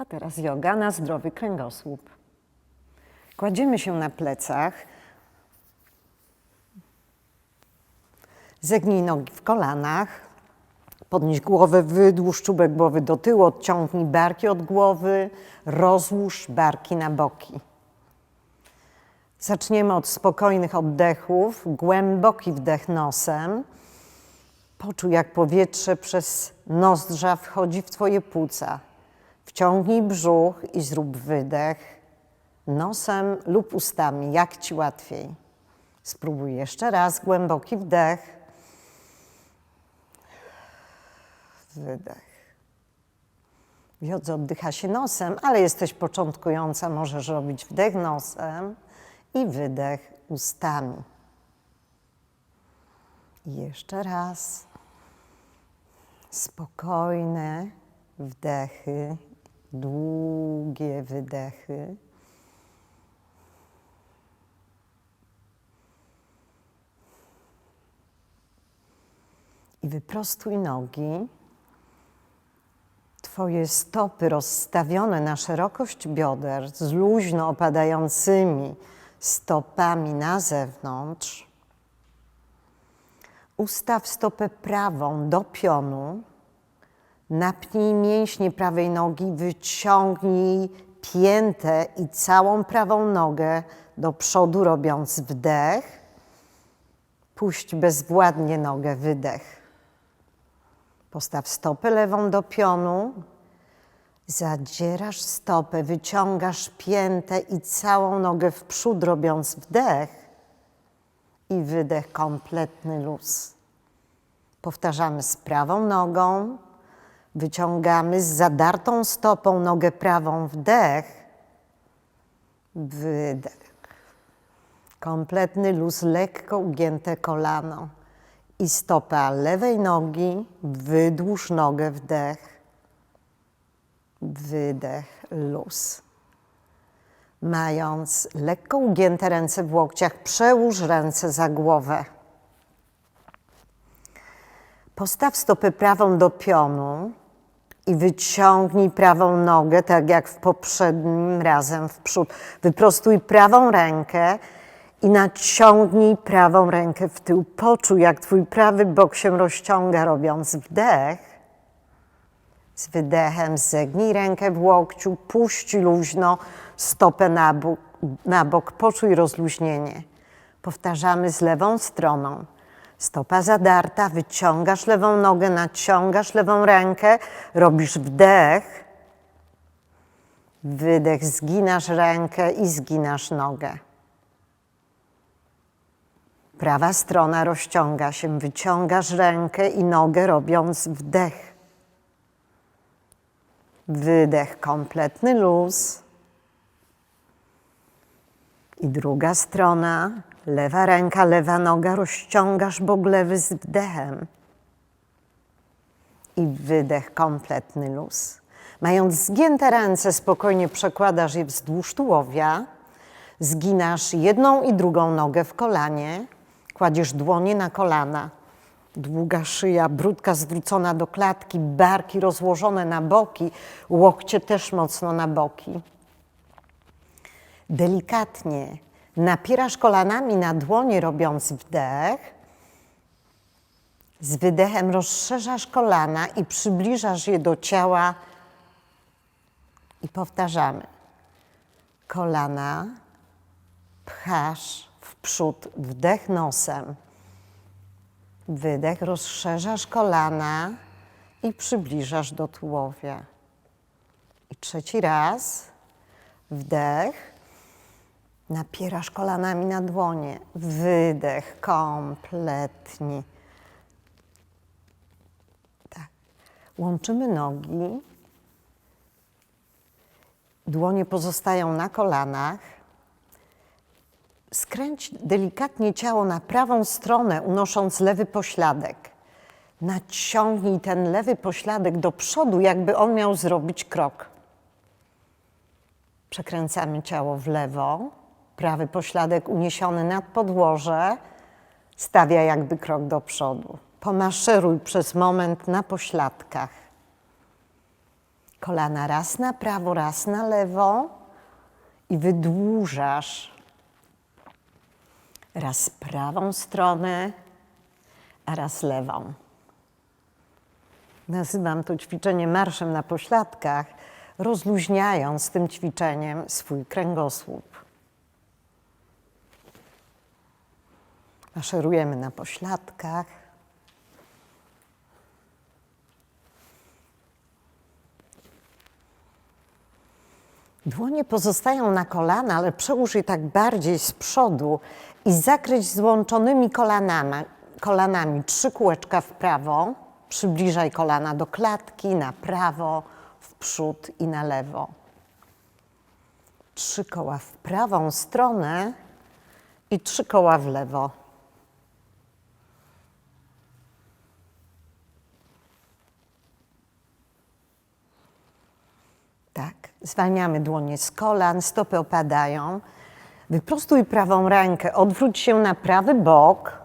A teraz yoga na zdrowy kręgosłup. Kładziemy się na plecach. Zegnij nogi w kolanach. Podnieś głowę, wydłuż czubek głowy do tyłu, odciągnij barki od głowy, rozłóż barki na boki. Zaczniemy od spokojnych oddechów. Głęboki wdech nosem. Poczuj, jak powietrze przez nozdrza wchodzi w Twoje płuca. Wciągnij brzuch i zrób wydech nosem lub ustami, jak Ci łatwiej. Spróbuj jeszcze raz głęboki wdech. Wydech. Wiodze oddycha się nosem, ale jesteś początkująca, możesz robić wdech nosem i wydech ustami. I jeszcze raz. Spokojne wdechy, długie wydechy. I wyprostuj nogi. Twoje stopy rozstawione na szerokość bioder z luźno opadającymi stopami na zewnątrz. Ustaw stopę prawą do pionu. Napnij mięśnie prawej nogi, wyciągnij piętę i całą prawą nogę do przodu, robiąc wdech. Puść bezwładnie nogę, wydech. Postaw stopę lewą do pionu. Zadzierasz stopę, wyciągasz piętę i całą nogę w przód, robiąc wdech i wydech, kompletny luz. Powtarzamy z prawą nogą. Wyciągamy z zadartą stopą nogę prawą, wdech, wydech. Kompletny luz, lekko ugięte kolano i stopa lewej nogi, wydłuż nogę, wdech, wydech, luz. Mając lekko ugięte ręce w łokciach, przełóż ręce za głowę. Postaw stopę prawą do pionu i wyciągnij prawą nogę, tak jak w poprzednim razem w przód. Wyprostuj prawą rękę i naciągnij prawą rękę w tył. Poczuj, jak twój prawy bok się rozciąga, robiąc wdech. Z wydechem zegnij rękę w łokciu, puść luźno stopę na bok, na bok. poczuj rozluźnienie. Powtarzamy z lewą stroną. Stopa zadarta, wyciągasz lewą nogę, naciągasz lewą rękę, robisz wdech, wydech, zginasz rękę i zginasz nogę. Prawa strona rozciąga się, wyciągasz rękę i nogę, robiąc wdech. Wydech, kompletny luz. I druga strona, lewa ręka, lewa noga, rozciągasz bok lewy z wdechem. I wydech, kompletny luz. Mając zgięte ręce, spokojnie przekładasz je wzdłuż tułowia. Zginasz jedną i drugą nogę w kolanie. Kładziesz dłonie na kolana. Długa szyja, brudka zwrócona do klatki, barki rozłożone na boki, łokcie też mocno na boki. Delikatnie napierasz kolanami na dłonie, robiąc wdech. Z wydechem rozszerzasz kolana i przybliżasz je do ciała. I powtarzamy. Kolana pchasz w przód, wdech nosem. Wydech, rozszerzasz kolana i przybliżasz do tułowia. I trzeci raz. Wdech. Napierasz kolanami na dłonie. Wydech kompletnie. Tak. Łączymy nogi. Dłonie pozostają na kolanach. Skręć delikatnie ciało na prawą stronę, unosząc lewy pośladek. Naciągnij ten lewy pośladek do przodu, jakby on miał zrobić krok. Przekręcamy ciało w lewo, prawy pośladek uniesiony nad podłoże, stawia jakby krok do przodu. Pomaszeruj przez moment na pośladkach. Kolana raz na prawo, raz na lewo i wydłużasz raz prawą stronę, a raz lewą. Nazywam to ćwiczenie marszem na pośladkach, rozluźniając tym ćwiczeniem swój kręgosłup. Maszerujemy na pośladkach. Dłonie pozostają na kolana, ale przełóż je tak bardziej z przodu i zakryć złączonymi kolanami, kolanami trzy kółeczka w prawo. Przybliżaj kolana do klatki, na prawo, w przód i na lewo. Trzy koła w prawą stronę i trzy koła w lewo. Tak, zwalniamy dłonie z kolan, stopy opadają. Wyprostuj prawą rękę, odwróć się na prawy bok.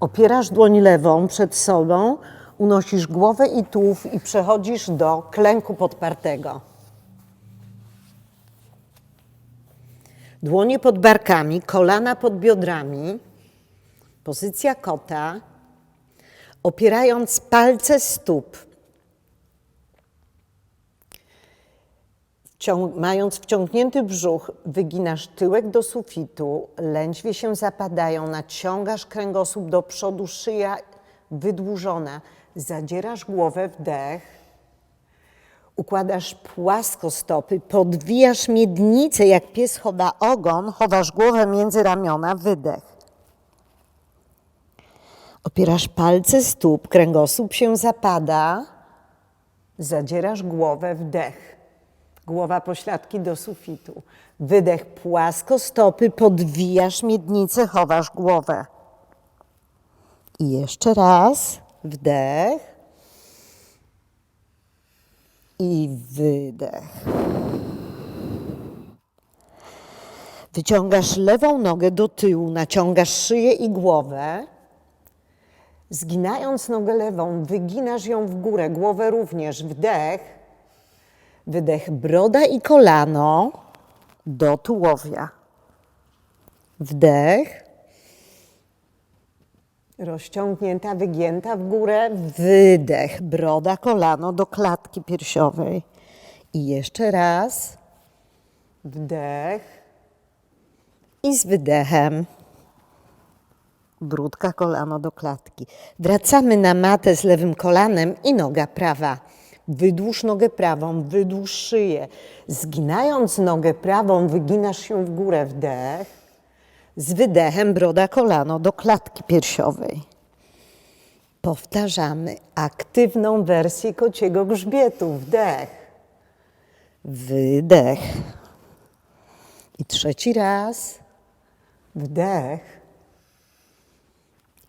Opierasz dłoń lewą przed sobą, unosisz głowę i tułów i przechodzisz do klęku podpartego. Dłonie pod barkami, kolana pod biodrami. Pozycja kota. Opierając palce stóp. Mając wciągnięty brzuch, wyginasz tyłek do sufitu, lędźwie się zapadają, naciągasz kręgosłup do przodu, szyja wydłużona, zadzierasz głowę, wdech, układasz płasko stopy, podwijasz miednicę, jak pies chowa ogon, chowasz głowę między ramiona, wydech. Opierasz palce stóp, kręgosłup się zapada, zadzierasz głowę, wdech. Głowa pośladki do sufitu. Wydech płasko, stopy, podwijasz miednicę, chowasz głowę. I jeszcze raz. Wdech. I wydech. Wyciągasz lewą nogę do tyłu, naciągasz szyję i głowę. Zginając nogę lewą, wyginasz ją w górę, głowę również. Wdech. Wydech broda i kolano do tułowia. Wdech. Rozciągnięta, wygięta w górę. Wydech. Broda, kolano do klatki piersiowej. I jeszcze raz. Wdech. I z wydechem. Brudka, kolano do klatki. Wracamy na matę z lewym kolanem i noga prawa. Wydłuż nogę prawą, wydłuż szyję. Zginając nogę prawą, wyginasz się w górę, wdech. Z wydechem broda, kolano do klatki piersiowej. Powtarzamy aktywną wersję kociego grzbietu. Wdech. Wydech. I trzeci raz. Wdech.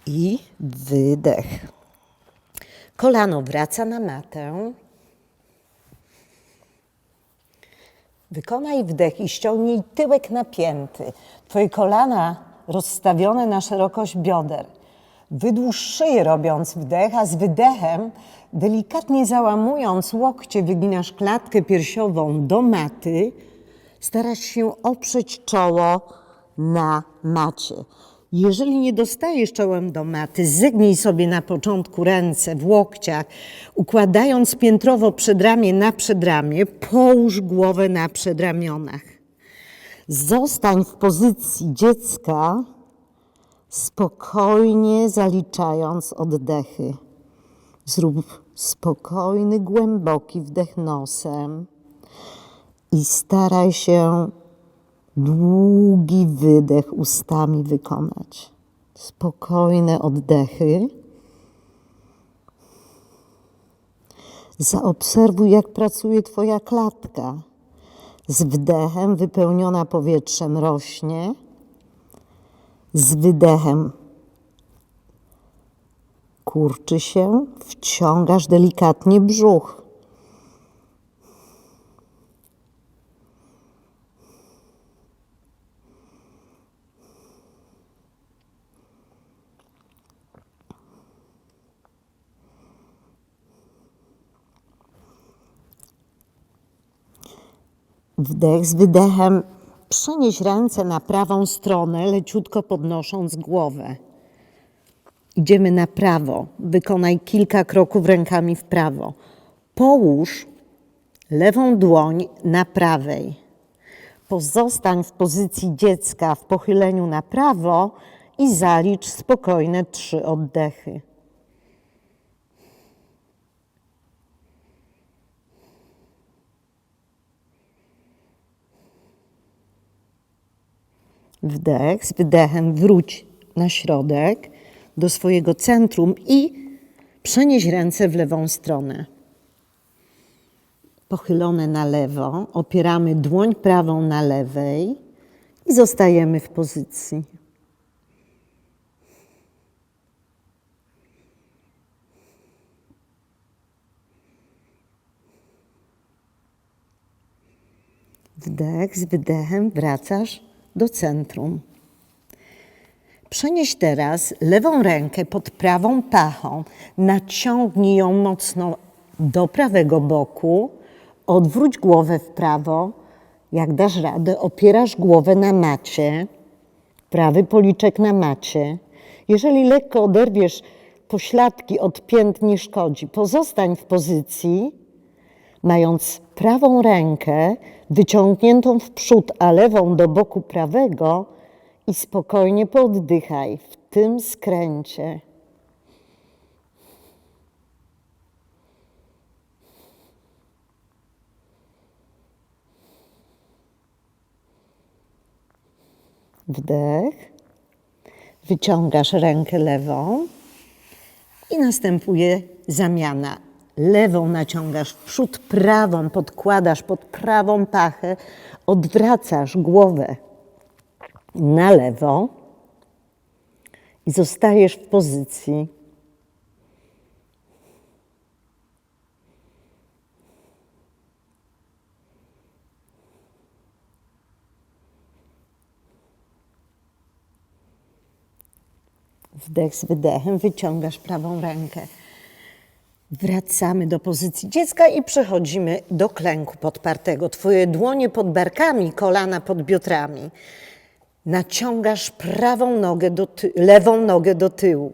I wydech. Kolano wraca na matę. Wykonaj wdech i ściągnij tyłek napięty. Twoje kolana rozstawione na szerokość bioder. Wydłuż szyję robiąc wdech, a z wydechem, delikatnie załamując łokcie, wyginasz klatkę piersiową do maty. Starasz się oprzeć czoło na macie. Jeżeli nie dostajesz czołem do maty, zegnij sobie na początku ręce w łokciach, układając piętrowo przedramię na przedramię, połóż głowę na przedramionach. Zostań w pozycji dziecka, spokojnie zaliczając oddechy. Zrób spokojny, głęboki wdech nosem i staraj się długi wydech ustami wykonać. Spokojne oddechy. Zaobserwuj, jak pracuje Twoja klatka. Z wdechem wypełniona powietrzem rośnie, z wydechem kurczy się, wciągasz delikatnie brzuch. Wdech z wydechem. Przenieś ręce na prawą stronę, leciutko podnosząc głowę. Idziemy na prawo. Wykonaj kilka kroków rękami w prawo. Połóż lewą dłoń na prawej. Pozostań w pozycji dziecka w pochyleniu na prawo i zalicz spokojne trzy oddechy. Wdech, z wydechem wróć na środek do swojego centrum i przenieś ręce w lewą stronę. Pochylone na lewo, opieramy dłoń prawą na lewej i zostajemy w pozycji. Wdech, z wydechem wracasz do centrum. Przenieś teraz lewą rękę pod prawą pachą, naciągnij ją mocno do prawego boku, odwróć głowę w prawo. Jak dasz radę, opierasz głowę na macie, prawy policzek na macie. Jeżeli lekko oderwiesz pośladki od pięt, nie szkodzi. Pozostań w pozycji, mając prawą rękę wyciągniętą w przód, a lewą do boku prawego i spokojnie pooddychaj w tym skręcie. Wdech. Wyciągasz rękę lewą i następuje zamiana. Lewą naciągasz w przód, prawą podkładasz pod prawą pachę, odwracasz głowę na lewo i zostajesz w pozycji. Wdech z wydechem, wyciągasz prawą rękę. Wracamy do pozycji dziecka i przechodzimy do klęku podpartego. Twoje dłonie pod barkami, kolana pod biodrami. Naciągasz prawą nogę do lewą nogę do tyłu.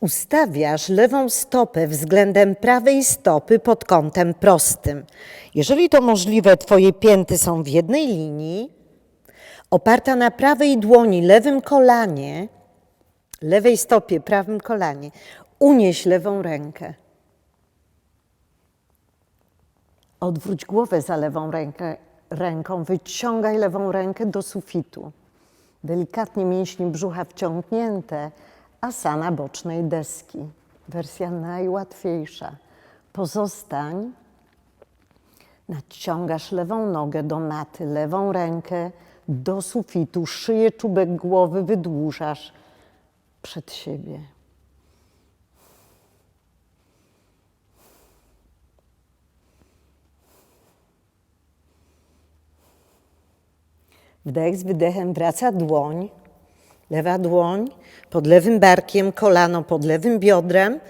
Ustawiasz lewą stopę względem prawej stopy pod kątem prostym. Jeżeli to możliwe, Twoje pięty są w jednej linii, oparta na prawej dłoni, lewym kolanie, lewej stopie, prawym kolanie, unieś lewą rękę. Odwróć głowę za lewą rękę, ręką, wyciągaj lewą rękę do sufitu. Delikatnie mięśnie brzucha wciągnięte, asana bocznej deski. Wersja najłatwiejsza. Pozostań. Naciągasz lewą nogę do maty, lewą rękę do sufitu, szyję, czubek głowy wydłużasz przed siebie. Wdech z wydechem wraca dłoń, lewa dłoń pod lewym barkiem, kolano pod lewym biodrem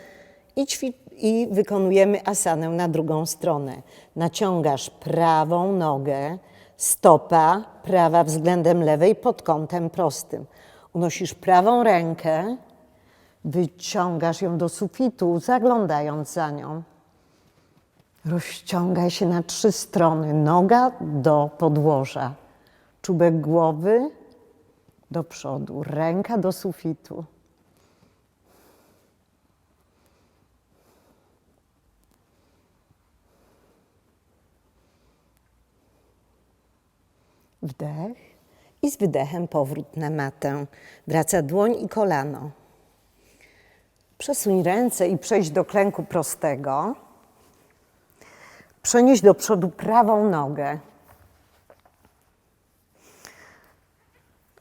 i, i wykonujemy asanę na drugą stronę. Naciągasz prawą nogę, stopa prawa względem lewej pod kątem prostym. Unosisz prawą rękę, wyciągasz ją do sufitu, zaglądając za nią. Rozciągaj się na trzy strony. Noga do podłoża, czubek głowy do przodu, ręka do sufitu. Wdech i z wydechem powrót na matę. Wraca dłoń i kolano. Przesuń ręce i przejdź do klęku prostego. Przenieś do przodu prawą nogę.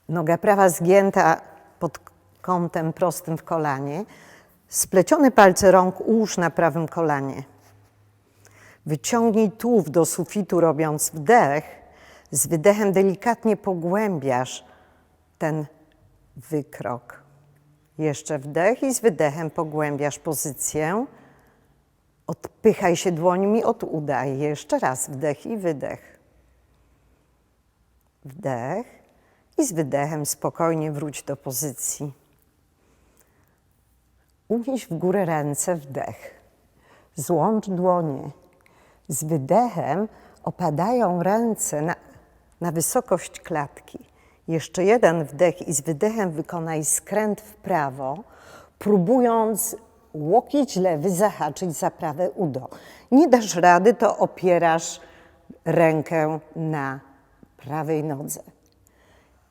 Noga prawa zgięta pod kątem prostym w kolanie. Splecione palce rąk ułóż na prawym kolanie. Wyciągnij tułów do sufitu, robiąc wdech. Z wydechem delikatnie pogłębiasz ten wykrok. Jeszcze wdech i z wydechem pogłębiasz pozycję. Odpychaj się dłońmi od uda. Jeszcze raz wdech i wydech. Wdech i z wydechem spokojnie wróć do pozycji. Unieś w górę ręce, wdech. Złącz dłonie. Z wydechem opadają ręce na, na wysokość klatki. Jeszcze jeden wdech i z wydechem wykonaj skręt w prawo, próbując łokieć lewy zahaczyć za prawe udo. Nie dasz rady, to opierasz rękę na prawej nodze.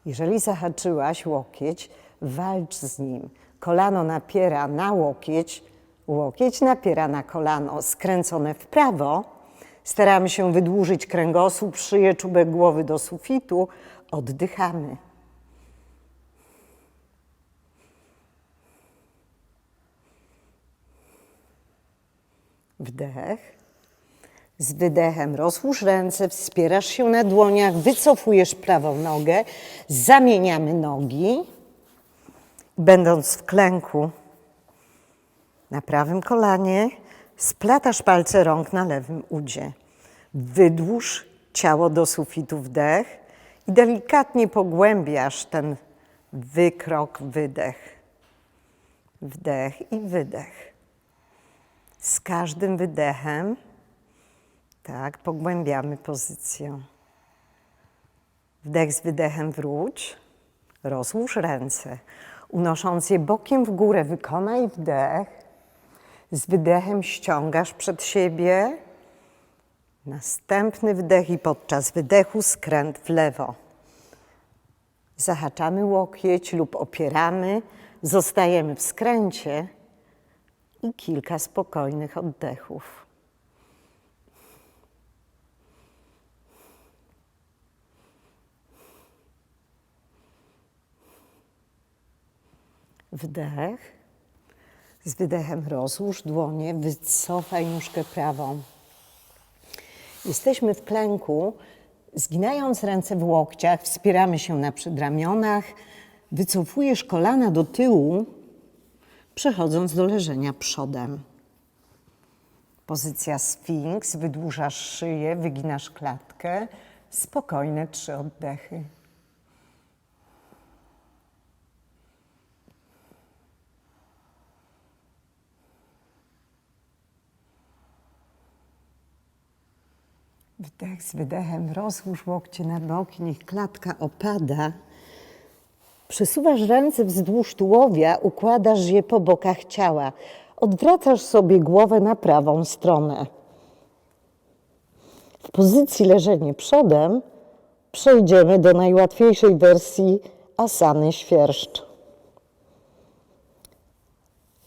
Jeżeli zahaczyłaś łokieć, walcz z nim. Kolano napiera na łokieć, łokieć napiera na kolano, skręcone w prawo. Staramy się wydłużyć kręgosłup, szyję, czubek głowy do sufitu. Oddychamy. Wdech. Z wydechem rozłóż ręce, wspierasz się na dłoniach, wycofujesz prawą nogę, zamieniamy nogi. Będąc w klęku na prawym kolanie, splatasz palce rąk na lewym udzie. Wydłuż ciało do sufitu, wdech i delikatnie pogłębiasz ten wykrok, wydech. Wdech i wydech. Z każdym wydechem tak, pogłębiamy pozycję. Wdech z wydechem wróć. Rozłóż ręce. Unosząc je bokiem w górę, wykonaj wdech. Z wydechem ściągasz przed siebie. Następny wdech i podczas wydechu skręt w lewo. Zahaczamy łokieć lub opieramy. Zostajemy w skręcie i kilka spokojnych oddechów. Wdech. Z wydechem rozłóż dłonie, wycofaj nóżkę prawą. Jesteśmy w klęku, zginając ręce w łokciach, wspieramy się na przedramionach, wycofujesz kolana do tyłu, przechodząc do leżenia przodem. Pozycja sfinks, wydłużasz szyję, wyginasz klatkę, spokojne trzy oddechy. Wdech z wydechem, rozłóż łokcie na boki, niech klatka opada. Przesuwasz ręce wzdłuż tułowia, układasz je po bokach ciała. Odwracasz sobie głowę na prawą stronę. W pozycji leżenie przodem przejdziemy do najłatwiejszej wersji asany świerszcz.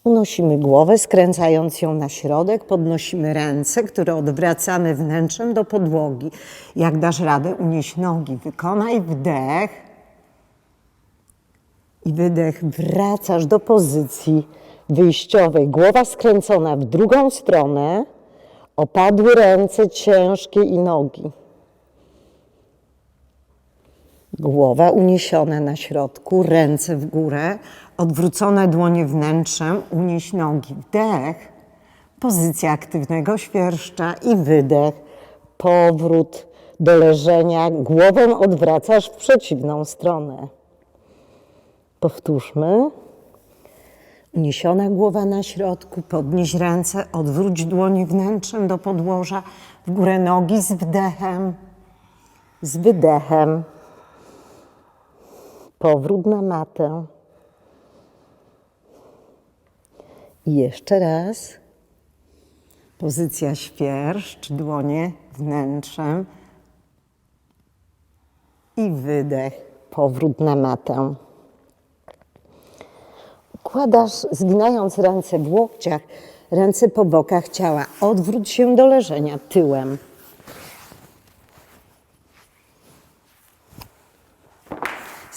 Unosimy głowę, skręcając ją na środek, podnosimy ręce, które odwracamy wnętrzem do podłogi. Jak dasz radę, unieś nogi, wykonaj wdech i wydech. Wracasz do pozycji wyjściowej. Głowa skręcona w drugą stronę, opadły ręce ciężkie i nogi. Głowa uniesiona na środku, ręce w górę, odwrócone dłonie wnętrzem, unieś nogi. Wdech, pozycja aktywnego świerszcza i wydech, powrót do leżenia. Głową odwracasz w przeciwną stronę. Powtórzmy. Uniesiona głowa na środku, podnieś ręce, odwróć dłonie wnętrzem do podłoża, w górę nogi z wdechem, z wydechem. Powrót na matę. I jeszcze raz. Pozycja świerszcz, dłonie wnętrzem. I wydech, powrót na matę. Układasz, zginając ręce w łokciach, ręce po bokach ciała. Odwróć się do leżenia tyłem.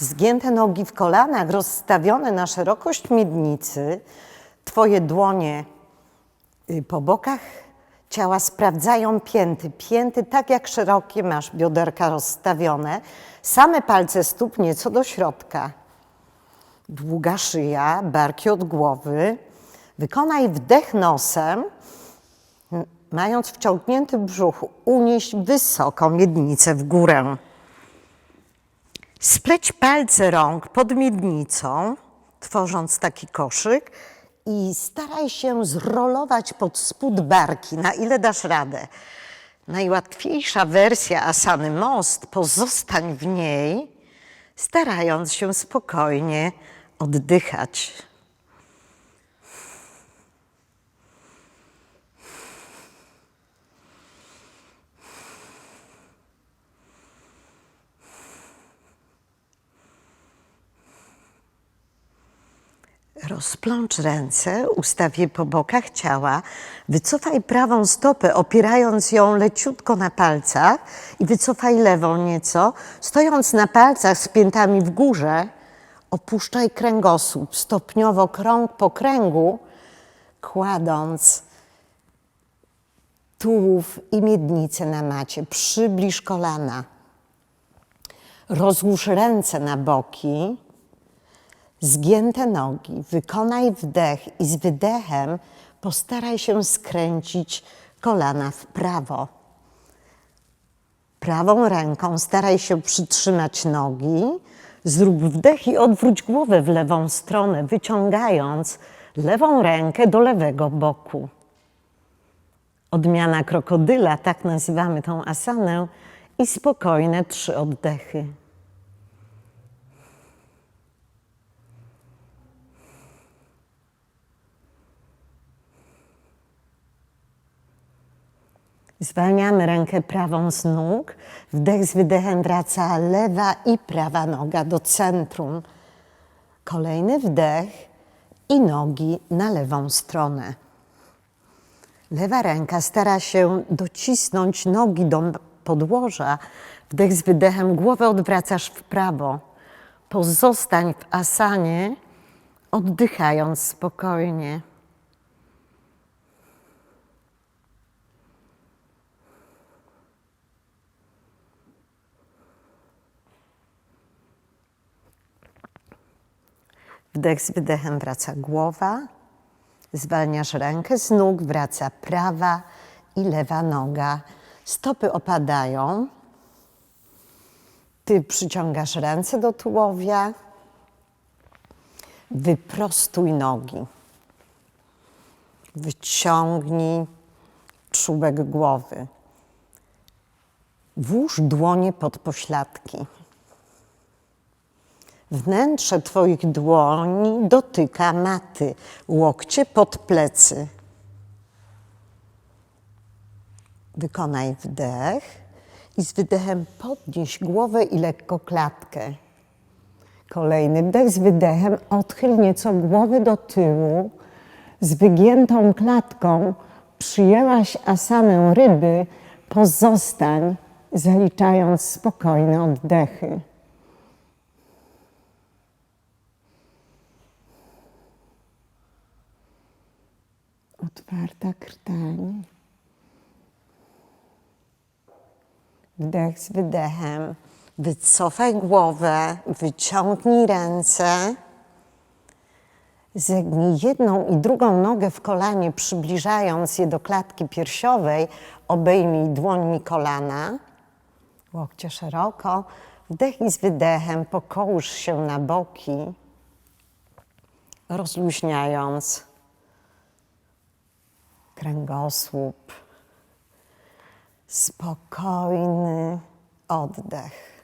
Zgięte nogi w kolanach, rozstawione na szerokość miednicy, Twoje dłonie y, po bokach ciała sprawdzają pięty. Pięty tak jak szerokie masz bioderka rozstawione, same palce stóp nieco do środka. Długa szyja, barki od głowy. Wykonaj wdech nosem, mając wciągnięty brzuch, unieś wysoko miednicę w górę. Spleć palce rąk pod miednicą, tworząc taki koszyk i staraj się zrolować pod spód barki, na ile dasz radę. Najłatwiejsza wersja asany most, pozostań w niej, starając się spokojnie oddychać. Rozplącz ręce, ustaw je po bokach ciała, wycofaj prawą stopę, opierając ją leciutko na palcach i wycofaj lewą nieco. Stojąc na palcach z piętami w górze, opuszczaj kręgosłup stopniowo krąg po kręgu, kładąc tułów i miednicę na macie. Przybliż kolana. Rozłóż ręce na boki, zgięte nogi, wykonaj wdech i z wydechem postaraj się skręcić kolana w prawo. Prawą ręką staraj się przytrzymać nogi, zrób wdech i odwróć głowę w lewą stronę, wyciągając lewą rękę do lewego boku. Odmiana krokodyla, tak nazywamy tą asanę, i spokojne trzy oddechy. Zwalniamy rękę prawą z nóg. Wdech z wydechem wraca lewa i prawa noga do centrum. Kolejny wdech i nogi na lewą stronę. Lewa ręka stara się docisnąć nogi do podłoża. Wdech z wydechem głowę odwracasz w prawo. Pozostań w asanie, oddychając spokojnie. Wdech z wydechem wraca głowa, zwalniasz rękę z nóg, wraca prawa i lewa noga. Stopy opadają. Ty przyciągasz ręce do tułowia. Wyprostuj nogi. Wyciągnij czubek głowy. Włóż dłonie pod pośladki. Wnętrze Twoich dłoni dotyka maty, łokcie pod plecy. Wykonaj wdech i z wydechem podnieś głowę i lekko klatkę. Kolejny wdech z wydechem odchyl nieco głowę do tyłu. Z wygiętą klatką przyjęłaś asanę ryby, pozostań zaliczając spokojne oddechy. Otwarta krtań. Wdech z wydechem. Wycofaj głowę, wyciągnij ręce. Zegnij jedną i drugą nogę w kolanie, przybliżając je do klatki piersiowej. Obejmij dłońmi kolana. Łokcie szeroko. Wdech i z wydechem pokołóż się na boki, rozluźniając kręgosłup. Spokojny oddech.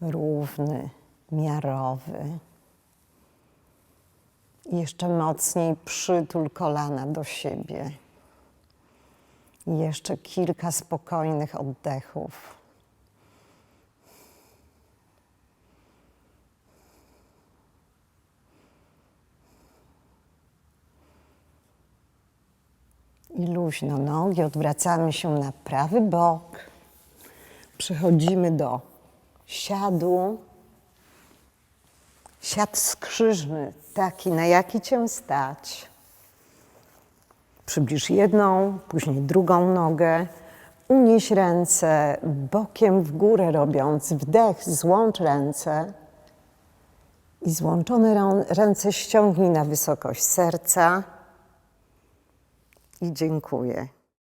Równy, miarowy. Jeszcze mocniej przytul kolana do siebie. Jeszcze kilka spokojnych oddechów. I luźno nogi, odwracamy się na prawy bok. Przechodzimy do siadu. Siad skrzyżny, taki na jaki cię stać. Przybliż jedną, później drugą nogę. Unieś ręce bokiem w górę, robiąc wdech, złącz ręce. I złączone ręce ściągnij na wysokość serca i dziękuję.